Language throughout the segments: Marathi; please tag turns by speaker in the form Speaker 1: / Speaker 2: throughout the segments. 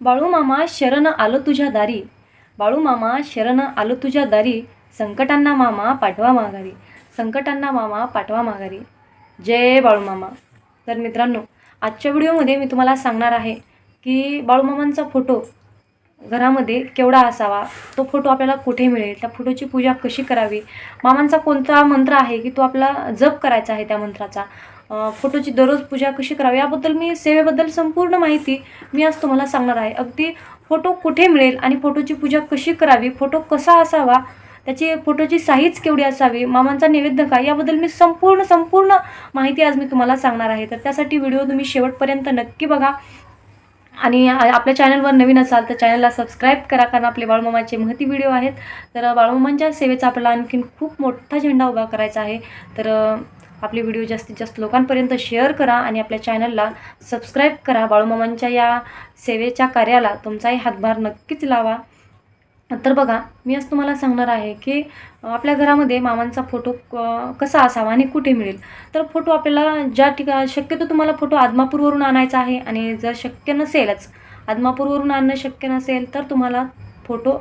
Speaker 1: बाळू मामा शरण आलो तुझ्या दारी. बाळू मामा शरण आलो तुझ्या दारी. संकटांना मामा पाठवा माघारी. संकटांना मामा पाठवा माघारी. जय बाळू मामा. तर मित्रांनो आजच्या व्हिडिओमध्ये मी तुम्हाला सांगणार आहे की बाळूमामांचा फोटो घरामध्ये केवढा असावा? तो फोटो आपल्याला कुठे मिळेल? त्या फोटोची पूजा कशी करावी? मामांचा कोणता मंत्र आहे की तो आपला जप करायचा आहे त्या मंत्राचा? फोटोची दररोज पूजा कशी करावी याबद्दल मी सेवेबद्दल संपूर्ण माहिती मी आज तुम्हाला सांगणार आहे. अगदी फोटो कुठे मिळेल आणि फोटोची पूजा कशी करावी फोटो कसा असावा त्याची फोटोची साईज केवढी असावी मामांचा नैवेद्य काय याबद्दल मी संपूर्ण संपूर्ण माहिती आज मी तुम्हाला सांगणार आहे. तर त्यासाठी व्हिडिओ तुम्ही शेवटपर्यंत नक्की बघा. आणि आपल्या चॅनलवर नवीन असाल तर चॅनलला सबस्क्राईब करा कारण आपले बाळूमामाचे महती व्हिडिओ आहेत. तर बाळूमामांच्या सेवेचा आपल्याला आणखीन खूप मोठा झेंडा उभा करायचा आहे. तर आपले व्हिडिओ जास्तीत जास्त लोकांपर्यंत शेअर करा आणि आपल्या चॅनलला सबस्क्राईब करा. बाळूमामांच्या या सेवेच्या कार्याला तुमचाही हातभार नक्कीच लावा. तर बघा मी आज तुम्हाला सांगणार आहे की आपल्या घरामध्ये मामांचा फोटो क- कसा असावा आणि कुठे मिळेल? तर फोटो आपल्याला ज्या ठिका शक्यतो तुम्हाला फोटो आदमापूरवरून आणायचा आहे आणि जर शक्य नसेलच आदमापूरवरून आणणं शक्य नसेल तर तुम्हाला फोटो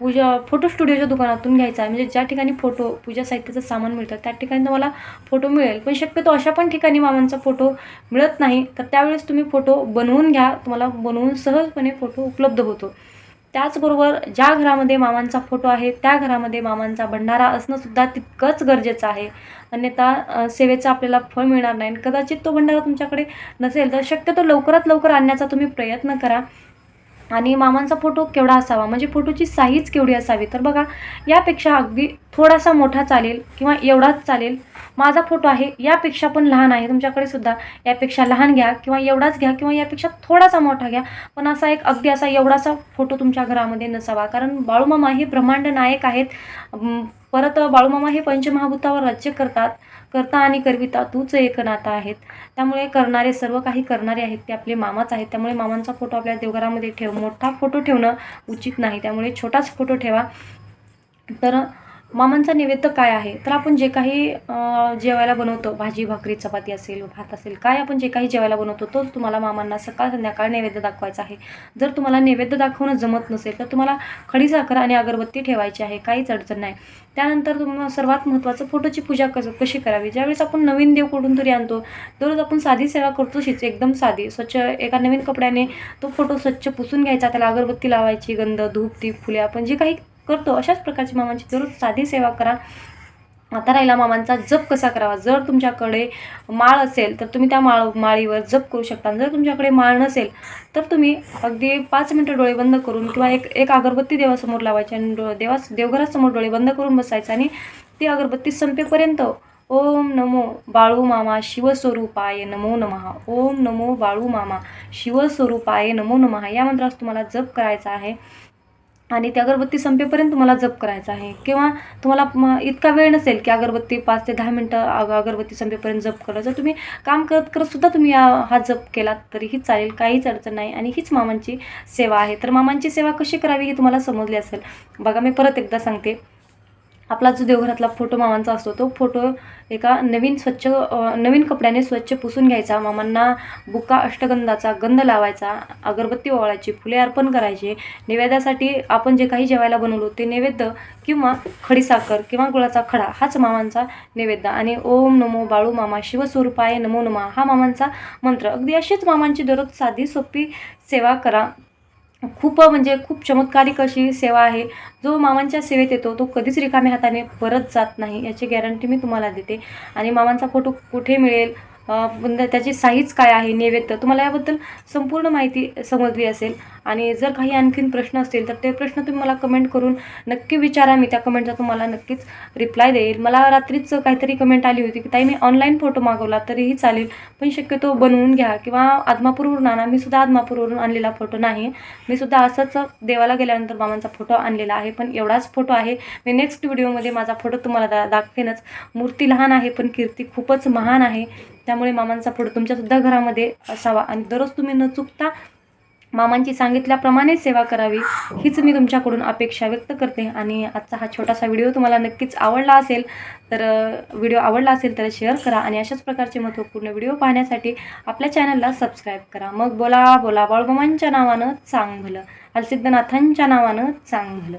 Speaker 1: पूजा फोटो स्टुडिओच्या दुकानातून घ्यायचा आहे. म्हणजे ज्या ठिकाणी फोटो पूजा साहित्याचं सामान मिळतं त्या ठिकाणी तुम्हाला फोटो मिळेल. पण शक्यतो अशा पण ठिकाणी मामांचा फोटो मिळत नाही. तर त्यावेळेस तुम्ही फोटो बनवून घ्या. तुम्हाला बनवून सहजपणे फोटो उपलब्ध होतो. त्याचबरोबर ज्या घरामध्ये मामांचा फोटो आहे त्या घरामध्ये मामांचा भंडारा असणंसुद्धा तितकंच गरजेचं आहे. अन्यथा सेवेचं आपल्याला फळ मिळणार नाही. आणि कदाचित तो भंडारा तुमच्याकडे नसेल तर शक्यतो लवकरात लवकर आणण्याचा तुम्ही प्रयत्न करा. आणि मामांचा फोटो केवढा असावा? म्हणजे फोटोची साईज केवढी असावी? तर बघा यापेक्षा अगदी थोडासा मोठा चालेल किंवा एवढाच चालेल. माझा फोटो आहे यापेक्षा पण लहान आहे. तुमच्याकडे सुद्धा यापेक्षा लहान घ्या किंवा एवढाच घ्या किंवा यापेक्षा थोडासा मोठा घ्या. पण असा एक अगदी असा एवढासा फोटो तुमच्या घरामध्ये नसावा. कारण बाळूमामा हे ब्रह्मांड नायक आहेत. परत बाळूमामा हे पंचमहाभूतावर राज्य करतात करता आणि करविता तूच एक नाता आहेत. त्यामुळे करणारे सर्व काही करणारे आहेत. ते आपले मामाच आहेत. त्यामुळे मामांचा फोटो आपल्या देवघरामध्ये ठेव मोठा फोटो ठेवणं उचित नाही. त्यामुळे छोटाच फोटो ठेवा. तर मामांचा नैवेद्य काय आहे? तर आपण जे काही जेवायला बनवतो भाजी भाकरी चपाती असेल भात असेल काय आपण जे काही जेवायला बनवतो तोच तुम्हाला मामांना सकाळ संध्याकाळ नैवेद्य दाखवायचा आहे. जर तुम्हाला नैवेद्य दाखवणं जमत नसेल तर तुम्हाला खडी साखर आणि अगरबत्ती ठेवायची आहे काहीच अडचण नाही. त्यानंतर तुम्हाला सर्वात महत्त्वाचं फोटोची पूजा कस कशी करावी? ज्यावेळेस आपण नवीन देव कुठून तरी आणतो दररोज आपण साधी सेवा करतो शीच एकदम साधी. स्वच्छ एका नवीन कपड्याने तो फोटो स्वच्छ पुसून घ्यायचा त्याला अगरबत्ती लावायची गंध धूप ती फुले आपण जे काही करतो अशाच प्रकारची मामांची दररोज साधी सेवा करा. आता राहिला मामांचा जप कसा करावा? जर तुमच्याकडे माळ असेल तर तुम्ही त्या माळ माळीवर जप करू शकता. जर तुमच्याकडे माळ नसेल तर तुम्ही अगदी पाच मिनटं डोळे बंद करून किंवा एक एक अगरबत्ती देवासमोर लावायची आणि डो देवा देवघरासमोर डोळे बंद करून बसायचं आणि ती अगरबत्ती संपेपर्यंत ओम नमो बाळू मामा शिवस्वरूपाय नमो नमः. ओम नमो बाळू मामा शिवस्वरूपाय नमो नमः. या मंत्रास तुम्हाला जप करायचा आहे. आणि ती अगरबत्ती संपेपर्यंत तुम्हाला जप करायचा आहे. किंवा तुम्हाला म- इतका वेळ नसेल की अगरबत्ती पाच ते दहा मिनटं अग अगरबत्ती संपेपर्यंत जप करा. जर तुम्ही काम करत करत सुद्धा तुम्ही हा जप केलात तरीही चालेल. काहीच अडचण नाही. आणि हीच मामांची सेवा आहे. तर मामांची सेवा कशी करावी हे तुम्हाला समजली असेल. बघा मी परत एकदा सांगते. आपला जो देवघरातला फोटो मामांचा असतो तो फोटो एका नवीन स्वच्छ नवीन कपड्याने स्वच्छ पुसून घ्यायचा. मामांना बुका अष्टगंधाचा गंध लावायचा अगरबत्ती ओवाळायची फुले अर्पण करायचे. नैवेद्यासाठी आपण जे काही जेवायला बनवलो ते नैवेद्य किंवा खडीसाखर किंवा गुळाचा खडा हाच मामांचा नैवेद्य. आणि ओम नमो बाळू मामा शिवस्वरूपाय नमो नमा हा मामांचा मंत्र. अगदी अशीच मामांची दररोज साधी सोपी सेवा करा. खूप म्हणजे खूप चमत्कारिक अशी सेवा आहे. जो मामांच्या सेवेत येतो तो कधीच रिकाम्या हाताने परत जात नाही याची गॅरंटी मी तुम्हाला देते. आणि मामांचा फोटो कुठे मिळेल म्हणजे त्याची साईज काय आहे नैवेद्य तुम्हाला याबद्दल संपूर्ण माहिती समजली असेल. आणि जर काही आणखीन प्रश्न असतील तर ते प्रश्न तुम्ही मला कमेंट करून नक्की विचारा. मी त्या कमेंटचा तुम्हाला नक्कीच रिप्लाय देईल. मला रात्रीच काहीतरी कमेंट आली होती की ताई मी ऑनलाईन फोटो मागवला तरीही चालेल पण शक्यतो बनवून घ्या किंवा आदमापूरवरून आणा. मी सुद्धा आदमापूरवरून आणलेला फोटो नाही. मी सुद्धा असंच देवाला गेल्यानंतर मामांचा फोटो आणलेला आहे पण एवढाच फोटो आहे. मी नेक्स्ट व्हिडिओमध्ये माझा फोटो तुम्हाला दा दाखवेनच. मूर्ती लहान आहे पण कीर्ती खूपच महान आहे. त्यामुळे मामांचा फोटो तुमच्यासुद्धा घरामध्ये असावा आणि दररोज तुम्ही न चुकता मामांची सांगितल्याप्रमाणे सेवा करावी हीच मी तुमच्याकडून अपेक्षा व्यक्त करते. आणि आजचा हा छोटासा व्हिडिओ तुम्हाला नक्कीच आवडला असेल तर व्हिडिओ आवडला असेल तर शेअर करा आणि अशाच प्रकारचे महत्त्वपूर्ण व्हिडिओ पाहण्यासाठी आपल्या चॅनलला सबस्क्राईब करा. मग बोला बोला बाळूमामांच्या नावानं चांग भलं हलसिद्धनाथांच्या नावानं चांग भलं